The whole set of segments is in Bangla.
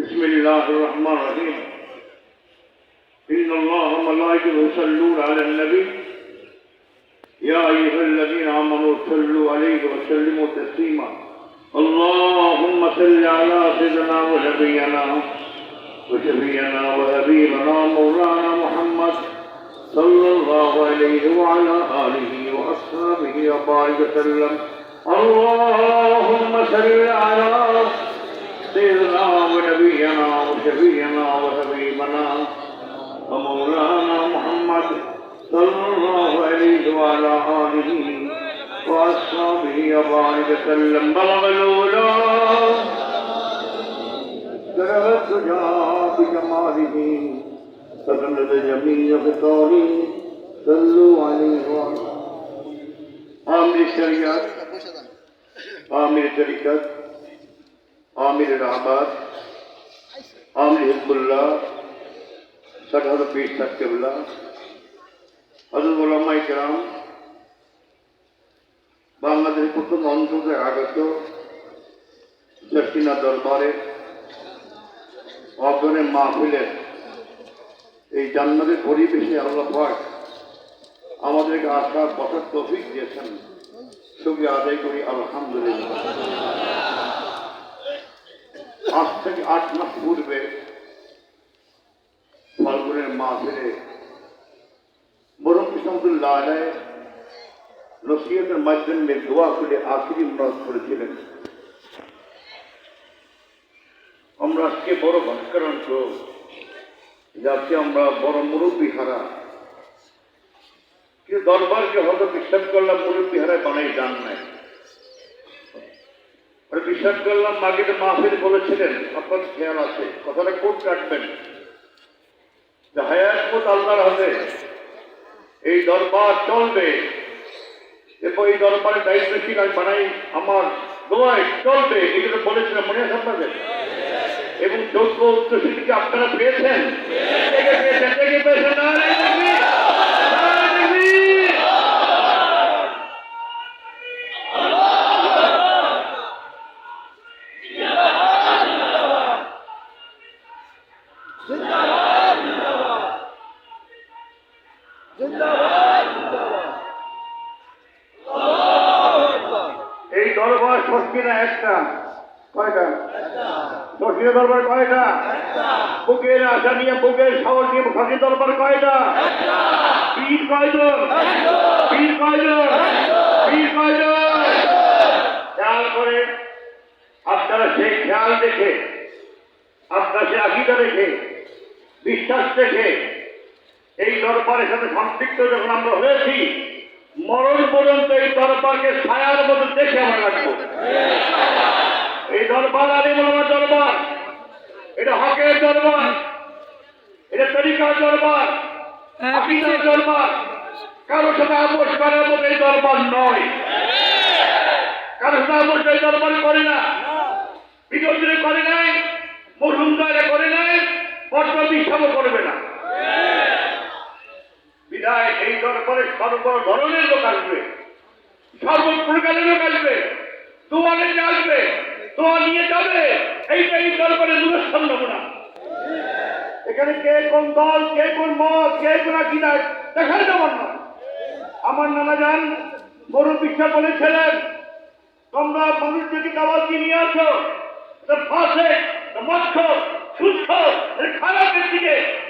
بسم الله الرحمن الرحيم. إن الله وملائكته يصلون على النبي. يا أيها الذين آمنوا صلوا عليه وسلموا تسليما. اللهم صل على سيدنا ونبينا وشفينا وحبيبنا مولانا محمد صلى الله عليه وعلى آله وأصحابه وبارك وسلم. اللهم صل على سيدنا ونبينا وشفينا وحبيبنا ومولانا محمد صلى الله عليه وعلى آله وأصحابه وبارك وسلم. بلغ الأولى. درجة الدجى بجماله فقلد جميع خطابه. صلوا عليه وعلى عامل الشريعة عامل الطريقة আমির আহবাদ আমির হিজবুল্লাহ সরহদ পীর সাকিবুল্লাহ হজরত ওলামাই বাংলাদেশ প্রথম অঞ্চলে আগত দক্ষিণা দরবারে অগ্রণে মাহফিলের এই জান্নাতের পরিবেশে আল্লাহ পাক আমাদেরকে আসার কথা তফিক দিয়েছেন। সুখী আদায় করি, আলহামদুলিল্লাহ। আজ থেকে আট মাস পূর্বে ফাল্গুনের মাহফিলে বরং কিসমতুল্লাহ আলায় নসিহতের মাধ্যমে দোয়া করে আখিরি মরাজ করেছিলেন আমরা আজকে বড় ভাস্করাংশ যাতে আমরা বড় মুরব্বী হারা কিন্তু দরবারকে হয়তো বিশ্বাস করলাম মুরব্বী হারায় বানাই যান নাই বিশ্বাস করলাম মাগিতে মাহফিল বলেছিলেন আপনার খেয়াল আছে কথাটা কোট কাটবেন যে হায়াত আল্লাহর হাতে এই দরবার চলবে এবং এই দরবারের দায়িত্বশীল আমি বানাই আমার দোয়ায় চলবে এগুলো বলেছিলাম মনে আছে আপনাদের এবং যোগ্য উচ্চশিক্ষা আপনারা পেয়েছেন পেয়েছেন পেয়েছেন? না ষষ্ঠীরা একটা। কয়টা? ষষ্ঠীর দরবার কয়টা? বুকের আশা নিয়ে বুকের সাহস নিয়ে ষষ্ঠীর দরবার কয়টা? পীর কয়জন? পীর কয়জন? পীর কয়জন? খেয়াল করে আপনারা সেই খেয়াল দেখে, আপনারা সে আকিদা দেখে, বিশ্বাস দেখে, এই দরবারের সাথে সম্পৃক্ত যখন আমরা হয়েছি মরণ পর্যন্ত এই দরবারকে ছায়ার মতো দেখে আমরা রাখব। এই দরবার আলিমুলামার দরবার এটা হকের দরবার এটা তরিকার দরবার আকিদার দরবার কারও সাথে আপোষ করার মতো এই দরবার নয়। কারও সাথে আপোষ এই দরবার করে না। বিরোধীরা করে নাই মজুমদারে করে নাই বর্তমান বিশ্বাসও করবে না। বিদায় এই দরবারে সর্ব ধরনের লোক আসবে। সর্বপ্রকারের লোক আসবে। দোয়া নিয়ে আসবে। দোয়া নিয়ে যাবে। এইটা এই দরবারে নিদর্শন নমুনা। এখানে কে কোন দল, কে কোন মত, কে কোন আকিদায়, দেখার যেমন নয়। আমার নানা যান বড় বিশ্বাস বলেছিলেন তোমরা মানুষ যদি কাবালকে নিয়ে আসো ফাঁসে মৎস্য সুস্থ খারাপের দিকে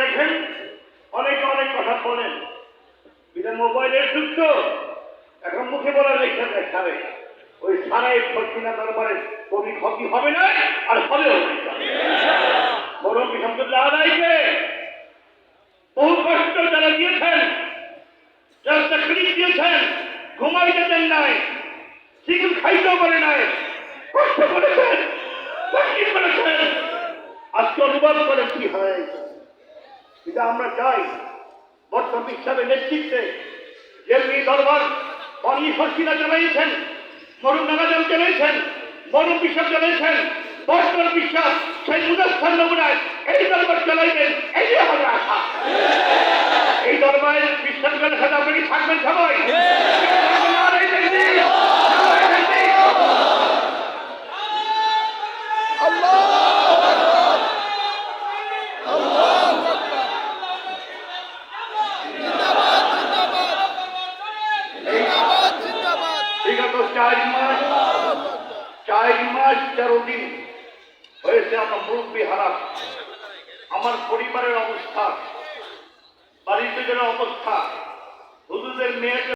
দেখেন অনেকে অনেক কথা বলেন। বিধান মোবাইলের যুক্ত এখন মুখে বলা লেখা দেয় সারে। ওই সারাই ফর্টিনা দরবারে কবি ক্ষতি হবে না, আর হবেও বরং বিহামদুল্লাহ আলাইকে বহু কষ্ট যারা দিয়েছেন, যারা চাকরি দিয়েছেন, ঘুমাই যেতেন নাই সিগুল খাইতেও পারে নাই, কষ্ট করেছেন করেছেন। আজকে অনুবাদ করেন কি হয়? এটা আমরা চাই, বর্তমান বিশ্বাসের নেতৃত্বে জেলমি দরবার অনি শক্তিরা জানাইছেন মরুন নাগাজাম জানাইছেন মরুন বিশ্বাস জানাইছেন বর্তমান বিশ্বাস সেই মুদাস্থান নমুনায় এই দরবার চালাইবেন এই আমাদের আশা। আঠাশ তেরো দিন হয়েছে আমার মুরব্বী হারা আমার পরিবারের অবস্থা বাড়িতে অবস্থা হুজুরের মেয়েকে